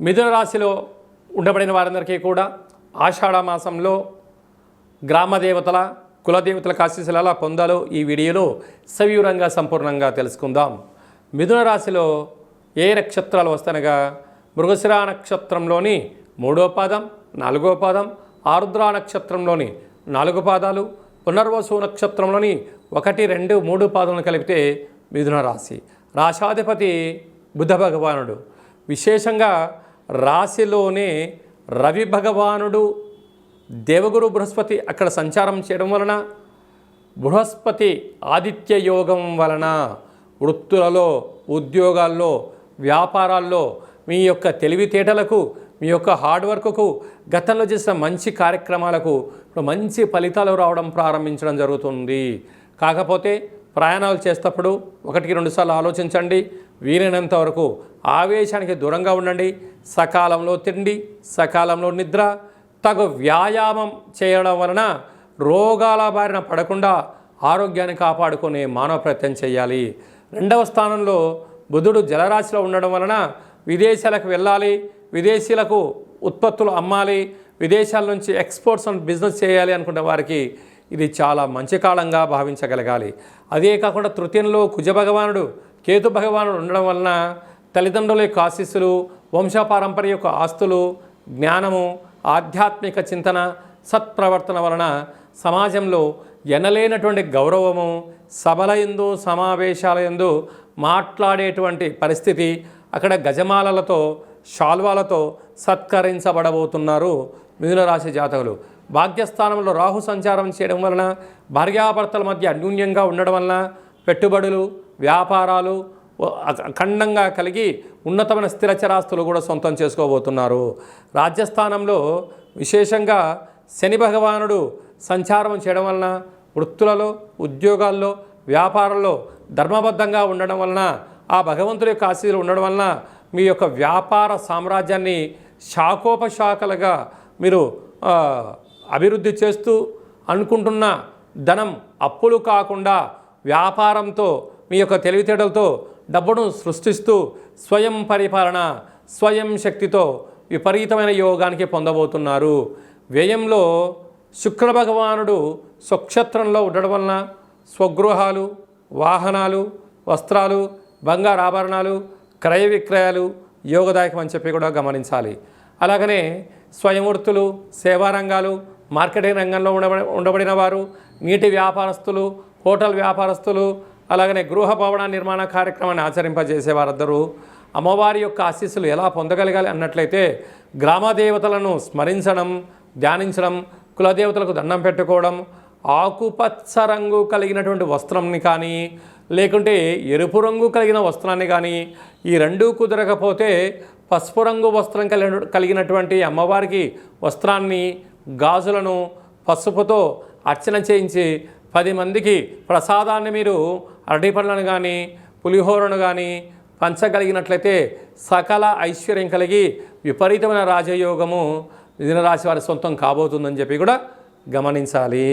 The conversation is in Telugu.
మిథున రాశిలో ఉండబడిన వారందరికీ కూడా ఆషాఢ మాసంలో గ్రామ దేవతల కులదేవతల ఆశీస్సులు ఎలా పొందాలో ఈ వీడియోలో సవివరంగా సంపూర్ణంగా తెలుసుకుందాం. మిథున రాశిలో ఏ నక్షత్రాలు వస్తనగా? మృగశిరా నక్షత్రంలోని మూడో పాదం నాలుగో పాదం ఆరుద్ర నక్షత్రంలోని నాలుగు పాదాలు పునర్వసు నక్షత్రంలోని ఒకటి రెండు మూడు పాదములను కలిపితే మిథున రాశి. రాశాధిపతి బుధ భగవానుడు. విశేషంగా రాశిలోనే రవి భగవానుడు దేవగురు బృహస్పతి అక్కడ సంచారం చేయడం వలన బృహస్పతి ఆదిత్య యోగం వలన వృత్తులలో ఉద్యోగాల్లో వ్యాపారాల్లో మీ యొక్క తెలివితేటలకు మీ యొక్క హార్డ్ వర్క్కు గతంలో చేసిన మంచి కార్యక్రమాలకు ఇప్పుడు మంచి ఫలితాలు రావడం ప్రారంభించడం జరుగుతుంది. కాకపోతే ప్రయాణాలు చేసేటప్పుడు ఒకటికి రెండుసార్లు ఆలోచించండి. వీలైనంత వరకు ఆవేశానికి దూరంగా ఉండండి. సకాలంలో తిండి సకాలంలో నిద్ర తగు వ్యాయామం చేయడం వలన రోగాల బారిన పడకుండా ఆరోగ్యాన్ని కాపాడుకునే మానవ ప్రయత్నం చేయాలి. రెండవ స్థానంలో బుధుడు జలరాశిలో ఉండడం వలన విదేశాలకు వెళ్ళాలి విదేశీలకు ఉత్పత్తులు అమ్మాలి విదేశాల నుంచి ఎక్స్పోర్ట్స్ అండ్ బిజినెస్ చేయాలి అనుకునే వారికి ఇది చాలా మంచి కాలంగా భావించగలగాలి. అదే కాకుండా తృతీయంలో కుజ భగవానుడు కేతు భగవానుడు ఉండడం వలన తల్లిదండ్రుల యొక్క ఆశీస్సులు వంశపారంపర్య యొక్క ఆస్తులు జ్ఞానము ఆధ్యాత్మిక చింతన సత్ప్రవర్తన వలన సమాజంలో ఎనలేనటువంటి గౌరవము సభల ఎందు సమావేశాల ఎందు మాట్లాడేటువంటి పరిస్థితి అక్కడ గజమాలలతో శాల్వాలతో సత్కరించబడబోతున్నారు మిథునరాశి జాతకులు. భాగ్యస్థానంలో రాహు సంచారం చేయడం వలన భార్యాభర్తల మధ్య అన్యూన్యంగా ఉండడం వలన పెట్టుబడులు వ్యాపారాలు అఖండంగా కలిగి ఉన్నతమైన స్థిరచరాస్తులు కూడా సొంతం చేసుకోబోతున్నారు. రాజ్యస్థానంలో విశేషంగా శని భగవానుడు సంచారం చేయడం వలన వృత్తులలో ఉద్యోగాల్లో వ్యాపారంలో ధర్మబద్ధంగా ఉండడం వలన ఆ భగవంతుడి యొక్క ఆశీలు ఉండడం వలన మీ యొక్క వ్యాపార సామ్రాజ్యాన్ని శాఖోపశాఖలుగా మీరు అభివృద్ధి చేస్తూ అనుకుంటున్న ధనం అప్పులు కాకుండా వ్యాపారంతో మీ యొక్క తెలివితేటలతో డబ్బును సృష్టిస్తూ స్వయం పరిపాలన స్వయం శక్తితో విపరీతమైన యోగానికి పొందబోతున్నారు. వ్యయంలో శుక్ర భగవానుడు స్వక్షత్రంలో ఉండడం వలన స్వగృహాలు వాహనాలు వస్త్రాలు బంగారు ఆభరణాలు క్రయ విక్రయాలు యోగదాయకం అని చెప్పి కూడా గమనించాలి. అలాగనే స్వయం వృత్తులు సేవా రంగాలు మార్కెటింగ్ రంగంలో ఉండబడి ఉండబడిన వారు నీటి వ్యాపారస్తులు హోటల్ వ్యాపారస్తులు అలాగనే గృహ భవన నిర్మాణ కార్యక్రమాన్ని ఆచరింపజేసే వారందరూ అమ్మవారి యొక్క ఆశీస్సులు ఎలా పొందగలగాలి అన్నట్లయితే గ్రామ దేవతలను స్మరించడం ధ్యానించడం కులదేవతలకు దండం పెట్టుకోవడం ఆకుపచ్చ రంగు కలిగినటువంటి వస్త్రంని కానీ లేకుంటే ఎరుపు రంగు కలిగిన వస్త్రాన్ని కానీ ఈ రెండూ కుదరకపోతే పసుపు రంగు వస్త్రం కలిగిన కలిగినటువంటి అమ్మవారికి వస్త్రాన్ని గాజులను పసుపుతో అర్చన చేయించి పది మందికి ప్రసాదాన్ని మీరు అరటి పండ్లను కానీ పులిహోరను కానీ పంచగలిగినట్లయితే సకల ఐశ్వర్యం కలిగి విపరీతమైన రాజయోగము మిథున రాశి వారి సొంతం కాబోతుందని చెప్పి కూడా గమనించాలి.